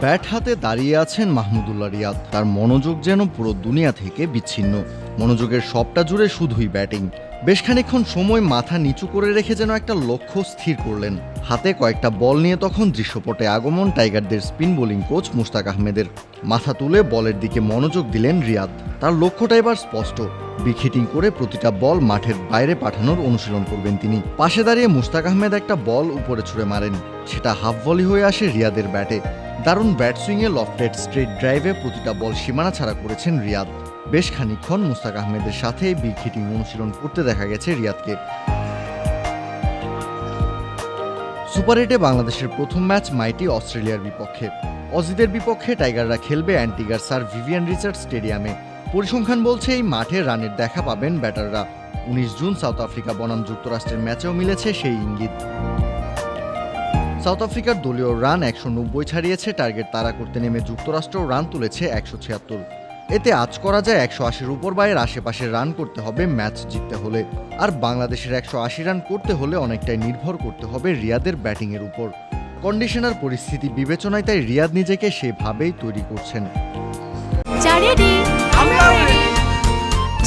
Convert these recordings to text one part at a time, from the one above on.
Bat হাতে দাঁড়িয়ে আছেন মাহমুদুল্লাহ রিয়াদ। তার মনোযোগ যেন পুরো দুনিয়া থেকে বিচ্ছিন্ন। মনোযোগের সবটা জুড়ে শুধুই ব্যাটিং। বেশ খানিকক্ষণ সময় মাথা নিচু করে রেখে যেন একটা লক্ষ্য স্থির করলেন। হাতে কয়েকটা বল নিয়ে তখন দৃশ্যপটে আগমন টাইগারদের স্পিন বোলিং কোচ মুস্তাক আহমেদের। মাথা তুলে বলের দিকে মনোযোগ দিলেন রিয়াদ। তার লক্ষ্যটা এবার স্পষ্ট। বিখিটিং করে প্রতিটা বল মাঠের বাইরে পাঠানোর অনুশীলন করবেন তিনি। পাশে দাঁড়িয়ে মুস্তাক আহমেদ একটা বল উপরে ছুড়ে মারেন। সেটা হাফ ভলি হয়ে আসে রিয়াদের ব্যাটে। দারুণ ব্যাট সুইংয়ে লফটেড স্ট্রেট ড্রাইভে প্রতিটা বল সীমানা ছাড়া করেছেন রিয়াদ। বেশ খানিকক্ষণ মুস্তাক আহমেদের সাথে বিগ হিটিং অনুশীলন করতে দেখা গেছে রিয়াদকে। সুপার এইটে বাংলাদেশের প্রথম ম্যাচ মাইটি অস্ট্রেলিয়ার বিপক্ষে। অজিদের বিপক্ষে টাইগাররা খেলবে অ্যান্টিগার স্যার ভিভিয়ান রিচার্ড স্টেডিয়ামে। পরিসংখ্যান বলছে এই মাঠে রানের দেখা পাবেন ব্যাটাররা। উনিশ জুন সাউথ আফ্রিকা বনাম যুক্তরাষ্ট্রের ম্যাচেও মিলেছে সেই ইঙ্গিত। সাউথ আফ্রিকার দলীয় রান একশো নব্বই ছাড়িয়েছে। টার্গেট তাড়া করতে নেমে যুক্তরাষ্ট্র রান তুলেছে একশো ছিয়াত্তর। এতে আজ করা যায় একশো আশির উপর বাইয়ের আশেপাশে রান করতে হবে ম্যাচ জিততে হলে। আর বাংলাদেশের একশো আশি রান করতে হলে অনেকটাই নির্ভর করতে হবে রিয়াদের ব্যাটিংয়ের উপর। কন্ডিশনার পরিস্থিতি বিবেচনায় তাই রিয়াদ নিজেকে সেভাবেই তৈরি করছেন।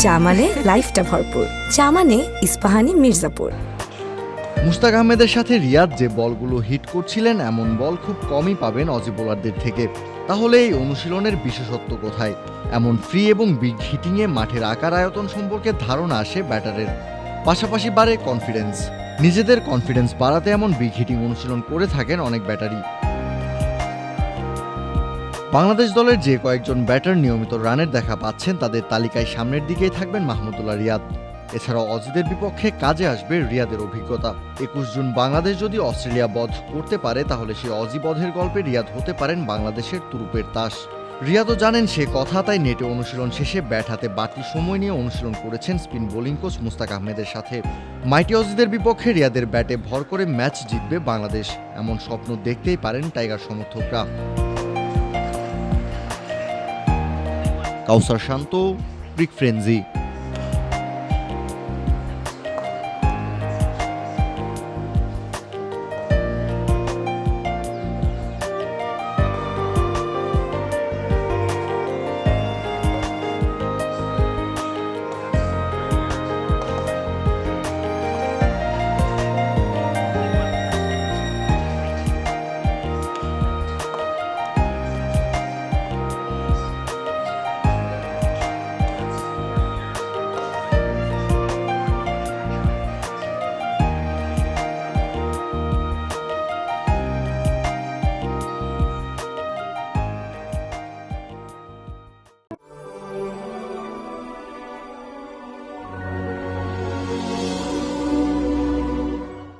চা মানে লাইফটা ভরপুর। চা মানে ইস্পাহানি মির্জাপুর। মুস্তাক আহমেদের সাথে রিয়াদ যে বলগুলো হিট করছিলেন, এমন বল খুব কমই পাবেন অজি বোলারদের থেকে। তাহলে এই অনুশীলনের বিশেষত্ব কোথায়? এমন ফ্রি এবং বিগ হিটিংয়ে মাঠের আকার আয়তন সম্পর্কে ধারণা আসে ব্যাটারের। পাশাপাশি বাড়ে কনফিডেন্স নিজেদের কনফিডেন্স বাড়াতে এমন বিগ হিটিং অনুশীলন করে থাকেন অনেক ব্যাটারি বাংলাদেশ দলের যে কয়েকজন ব্যাটার নিয়মিত রানের দেখা পাচ্ছেন, তাদের তালিকায় সামনের দিকেই থাকবেন মাহমুদুল্লাহ রিয়াদ। এছাড়াও অজিদের বিপক্ষে কাজে আসবে রিয়াদের অভিজ্ঞতা। একুশ জুন বাংলাদেশ যদি অস্ট্রেলিয়া বধ করতে পারে, তাহলে সেই অজি বধের গল্পে রিয়াদ হতে পারেন বাংলাদেশের তুরুপের তাস। রিয়াদও জানেন সে কথা, তাই নেটে অনুশীলন শেষে ব্যাট হাতে বাড়তি সময় নিয়ে অনুশীলন করেছেন স্পিন বোলিং কোচ মুস্তাক আহমেদের সাথে। মাইটি অজিদের বিপক্ষে রিয়াদের ব্যাটে ভর করে ম্যাচ জিতবে বাংলাদেশ, এমন স্বপ্ন দেখতেই পারেন টাইগার সমর্থকরা। কাউসার শান্ত ব্রিক ফ্রেন্জি